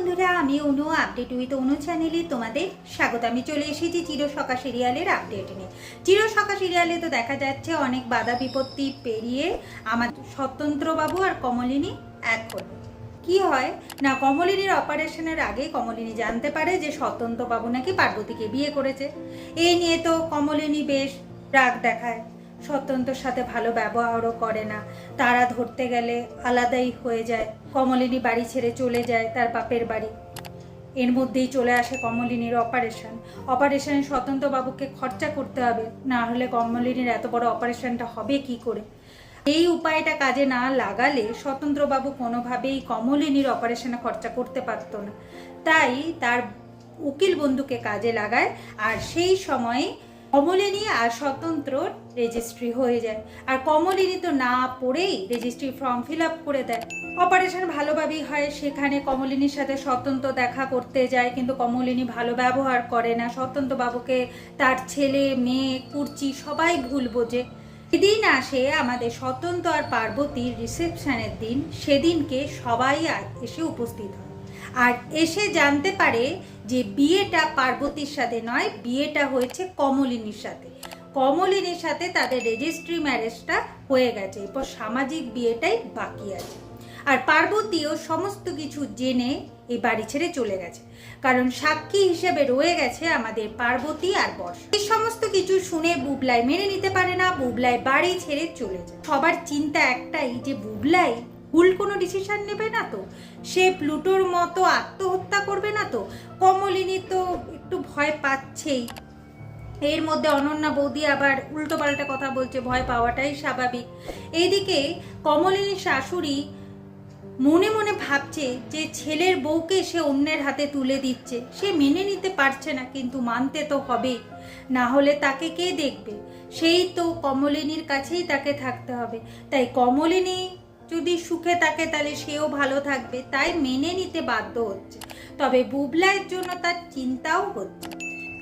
বন্ধুরা আমি অনু update with অনু চ্যানেলে তোমাদের স্বাগত। আমি চলে এসেছি চিরসকা সিরিয়ালের আপডেট নিয়ে। চিরসকা সিরিয়ালে তো দেখা যাচ্ছে অনেক বাধা বিপত্তি পেরিয়ে আমার স্বতন্ত্রবাবু আর কমলিনী এক হলো। কি হয় না, কমলিনীর অপারেশনের আগে কমলিনী জানতে পারে যে স্বতন্ত্রবাবু নাকি পার্বতীকে বিয়ে করেছে। এই নিয়ে তো কমলিনী বেশ রাগ দেখায়। স্বতন্ত্রর সাথে ভালো ব্যবহারও করে না। তারা ধরতে গেলে আলাদাই হয়ে যায়। কমলিনী বাড়ি ছেড়ে চলে যায় তার বাপের বাড়ি। এর মধ্যেই চলে আসে কমলিনীর অপারেশন অপারেশনে স্বতন্ত্রবাবুকে খরচা করতে হবে। না হলে কমলিনীর এত বড় অপারেশনটা হবে কি করে? এই উপায়টা কাজে না লাগালে স্বতন্ত্রবাবু কোনোভাবেই কমলিনীর অপারেশনে খরচা করতে পারতো না। তাই তার উকিল বন্ধুকে কাজে লাগায় আর সেই সময় কমলিনী আর স্বতন্ত্র রেজিস্ট্রি হয়ে যায়। আর কমলিনী তো না পড়েই রেজিস্ট্রি ফর্ম ফিল আপ করে দেয়। অপারেশন ভালোভাবেই হয়, সেখানে কমলিনীর সাথে স্বতন্ত্র দেখা করতে যায়, কিন্তু কমলিনী ভালো ব্যবহার করে না। স্বতন্ত্র বাবুকে তার ছেলে, মেয়ে, কুর্চি সবাই ভুল বোঝে। সেদিন আসে আমাদের স্বতন্ত্র আর পার্বতীর রিসেপশনের দিন, সেদিনকে সবাই এসে উপস্থিত হয়। আর এসে জানতে পারে যে বিয়েটা পার্বতীর সাথে নয়, বিয়েটা হয়েছে কমলিনীর সাথে। কমলিনীর সাথে তাদের রেজিস্ট্রি ম্যারেজটা হয়ে গেছে, এরপর সামাজিক বিয়েটাই বাকি আছে। আর পার্বতীও সমস্ত কিছু জেনে এই বাড়ি ছেড়ে চলে গেছে। কারণ সাক্ষী হিসেবে রয়ে গেছে আমাদের পার্বতী আর বর্ষ। এই সমস্ত কিছু শুনে বুবলাই মেনে নিতে পারে না, বুবলাই বাড়ি ছেড়ে চলে যায়। সবার চিন্তা একটাই যে বুবলাই ভুল কোনো ডিসিশন নেবে না তো? সে প্লুটোর মতো আত্মহত্যা করবে না তো? কমলিনী তো একটু ভয় পাচ্ছেই। এর মধ্যে অনন্যা বৌদি আবার উল্টোপাল্টা কথা বলছে, ভয় পাওয়াটাই স্বাভাবিক। এইদিকে কমলিনীর শাশুড়ি মনে মনে ভাবছে যে ছেলের বউকে সে অন্যের হাতে তুলে দিচ্ছে। সে মেনে নিতে পারছে না, কিন্তু মানতে তো হবে। না হলে তাকে কে দেখবে? সেই তো কমলিনীর কাছেই তাকে থাকতে হবে। তাই কমলিনী যদি সুখে থাকে তাহলে সেও ভালো থাকবে, তাই মেনে নিতে বাধ্য হচ্ছে। তবে বুবলাইয়ের জন্য তার চিন্তাও হচ্ছে।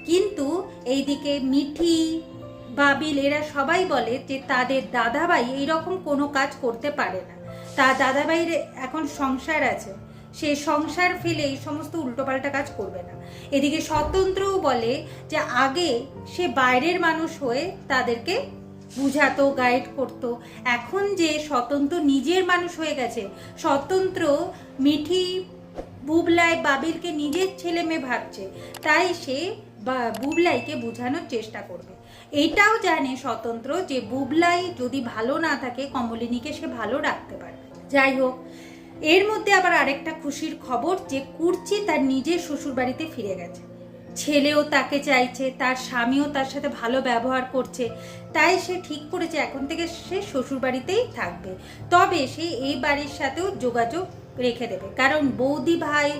কিন্তু এইদিকে মিঠি, বাবিল এরা সবাই বলে যে তাদের দাদাভাই এইরকম কোনো কাজ করতে পারে না। তার দাদাভাইয়ের এখন সংসার আছে। সে সংসার ফেলে এই সমস্ত উল্টোপাল্টা কাজ করবে না। এদিকে স্বতন্ত্রও বলে যে আগে সে বাইরের মানুষ হয়ে তাদেরকে বুঝাতো গাইড করতো। এখন যে স্বতন্ত্র নিজের মানুষ হয়ে গেছে, স্বতন্ত্র মিঠি বুবলাই বাবিলকে নিজের ছেলে মেয়ে ভাবছে, তাই সে বুবলাইকে বোঝানোর চেষ্টা করবে। এইটাও জানে স্বতন্ত্র যে বুবলাই যদি ভালো না থাকে, কমলিনীকে সে ভালো রাখতে পারবে যাই হোক, এর মধ্যে আবার আরেকটা খুশির খবর যে কুর্চি তার নিজের শ্বশুরবাড়িতে ফিরে গেছে। ছেলেও তাকে চাইছে, তার স্বামীও তার সাথে ভালো ব্যবহার করছে, তাই সে ঠিক করেছে, এখন থেকে সে শ্বশুরবাড়িতেই থাকবে। তবে সে এই বাড়ির সাথেও যোগাযোগ রেখে দেবে। কারণ বৌদি ভাই,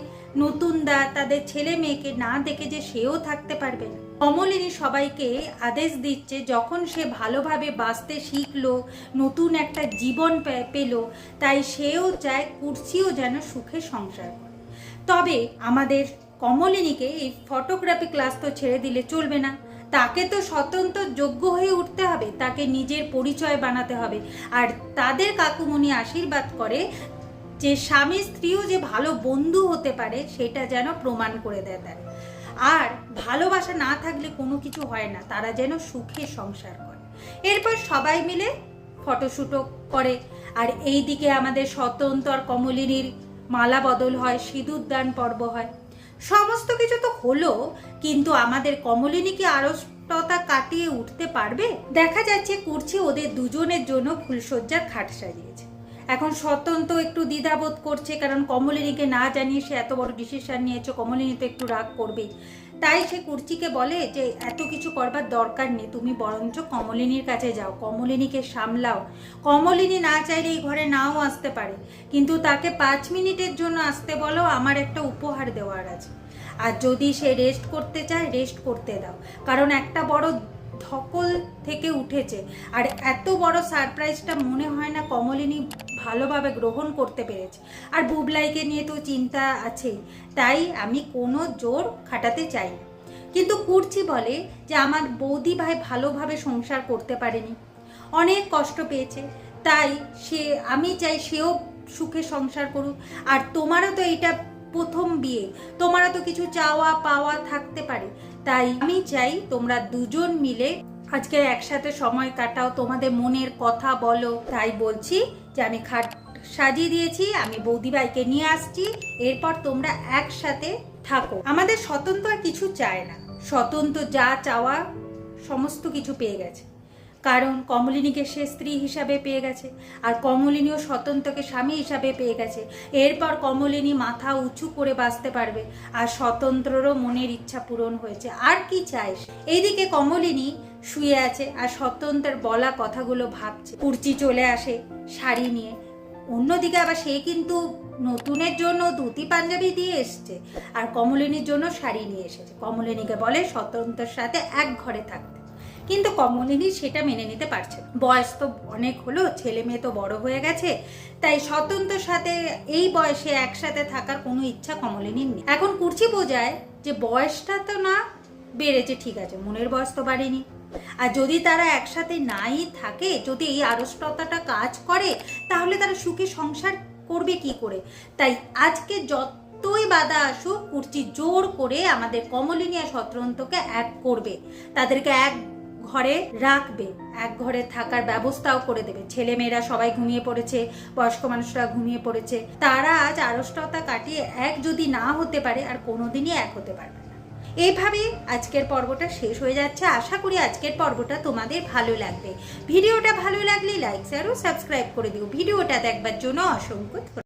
নতুন দা, তাদের ছেলে মেয়েকে না দেখে যে সেও থাকতে পারবে না। কমলিনী সবাইকে আদেশ দিচ্ছে, যখন সে ভালোভাবে বাঁচতে শিখলো, নতুন একটা জীবন পেল, তাই সেও চায় কুর্সিও যেন সুখে সংসার করে। তবে আমাদের কমলিনীকে এই ফটোগ্রাফি ক্লাস তো ছেড়ে দিলে চলবে না। তাকে তো স্বতন্ত্র যোগ্য হয়ে উঠতে হবে, তাকে নিজের পরিচয় বানাতে হবে। আর তাদের কাকুমণি আশীর্বাদ করে যে স্বামী স্ত্রীও যে ভালো বন্ধু হতে পারে, সেটা যেন প্রমাণ করে দেয় তার। আর ভালোবাসা না থাকলে কোনো কিছু হয় না, তারা যেন সুখে সংসার করে। এরপর সবাই মিলে ফটোশ্যুটও করে। আর এই দিকে আমাদের স্বতন্ত্র কমলিনীর মালা বদল হয় সিঁদুর দান পর্ব হয়। সমস্ত কিছু তো হলো, কিন্তু আমাদের কমলিনী কি আড়ষ্টতা কাটিয়ে উঠতে পারবে? দেখা যাচ্ছে কুর্চি ওদের দুজনের জন্য ফুলশয্যার খাট সাজিয়েছে। এখন স্বতন্ত্র একটু দ্বিধাবোধ করছে, কারণ কমলিনীকে না জানিয়ে সে এত বড় ডিসিশন নিয়েছে, কমলিনী তো একটু রাগ করবেই। তাই সে কুর্চিকে বলে যে, এত কিছু করবার দরকার নেই, তুমি বরঞ্চ কমলিনীর কাছে যাও, কমলিনীকে সামলাও। কমলিনী না চাইলে এই ঘরে নাও আসতে পারে, কিন্তু তাকে পাঁচ মিনিটের জন্য আসতে বলো, আমার একটা উপহার দেওয়ার আছে। আর যদি সে রেস্ট করতে চায় রেস্ট করতে দাও। কারণ একটা বড় ধকল থেকে উঠেছে। আর এত বড় সারপ্রাইজটা মনে হয় না কমলিনী ভালোভাবে গ্রহণ করতে পেরেছে। আর বুবলাইকে নিয়ে তো চিন্তা আছেই। তাই আমি কোনো জোর খাটাতে চাই কিন্তু কুর্চি বলে যে আমার বৌদি ভাই ভালোভাবে সংসার করতে পারেনি। অনেক কষ্ট পেয়েছে। তাই সে, আমি চাই সেও সুখে সংসার করুক। আর তোমারও তো এটা প্রথম বিয়ে। তোমারা তো কিছু চাওয়া পাওয়া থাকতে পারে। তাই আমি চাই তোমরা দুজন মিলে আজকে একসাথে সময় কাটাও, তোমাদের মনের কথা বলো। তাই বলছি যে আমি খাট সাজিয়ে দিয়েছি, আমি বৌদি ভাইকে নিয়ে আসছি, এরপর তোমরা একসাথে থাকো। আমাদের স্বতন্ত্র আর কিছু চায় না। স্বতন্ত্র যা চাওয়া, সমস্ত কিছু পেয়ে গেছে। কারণ কমলিনীকে সে স্ত্রী হিসাবে পেয়ে গেছে, আর কমলিনীও স্বতন্ত্রকে স্বামী হিসাবে পেয়ে গেছে। এরপর কমলিনী মাথা উঁচু করে বাঁচতে পারবে, আর স্বতন্ত্ররও মনের ইচ্ছা পূরণ হয়েছে। আর কি চাইস এইদিকে কমলিনী শুয়ে আছে, আর স্বতন্ত্রের বলা কথাগুলো ভাবছে। কুর্চি চলে আসে শাড়ি নিয়ে। অন্যদিকে আবার সে কিন্তু নতুনের জন্য ধুতি, পাঞ্জাবি দিয়ে এসছে, আর কমলিনীর জন্য শাড়ি নিয়ে এসেছে। কমলিনীকে বলে, স্বতন্ত্রের সাথে এক ঘরে থাকতে। কিন্তু কমলিনী সেটা মেনে নিতে পারছে বয়স তো অনেক হলো, ছেলে মেয়ে তো বড় হয়ে গেছে, তাই স্বতন্ত্রের সাথে এই বয়সে একসাথে থাকার কোনো ইচ্ছা কমলিনীর নেই। এখন কুর্চি বোঝায় যে বয়সটা তো না, বেড়েছে ঠিক আছে, মনের বয়স তো বাড়েনি। আর যদি তারা একসাথে নাই থাকে, যদি এই আড়ষ্টতাটা কাজ করে, তাহলে তারা সুখে সংসার করবে কি করে? তাই আজকে যতই বাধা আসুক, কুর্চি জোর করে আমাদের কমলিনী আর শতরন্তকে এক করবে। তাদেরকে এক ঘরে রাখবে, এক ঘরে থাকার ব্যবস্থাও করে দেবে। ছেলে মেয়েরা সবাই ঘুমিয়ে পড়েছে, বয়স্ক মানুষরা ঘুমিয়ে পড়েছে। তারা আজ আড়ষ্টতা কাটিয়ে এক যদি না হতে পারে, আর কোনোদিনই এক হতে পারবে না। এইভাবে আজকের পর্বটা শেষ হয়ে যাচ্ছে। আশা করি আজকের পর্বটা তোমাদের ভালো লাগবে। ভিডিওটা ভালো লাগলে লাইক শেয়ার ও সাবস্ক্রাইব করে দিও। ভিডিওটা দেখবার জন্য অসংখ্য।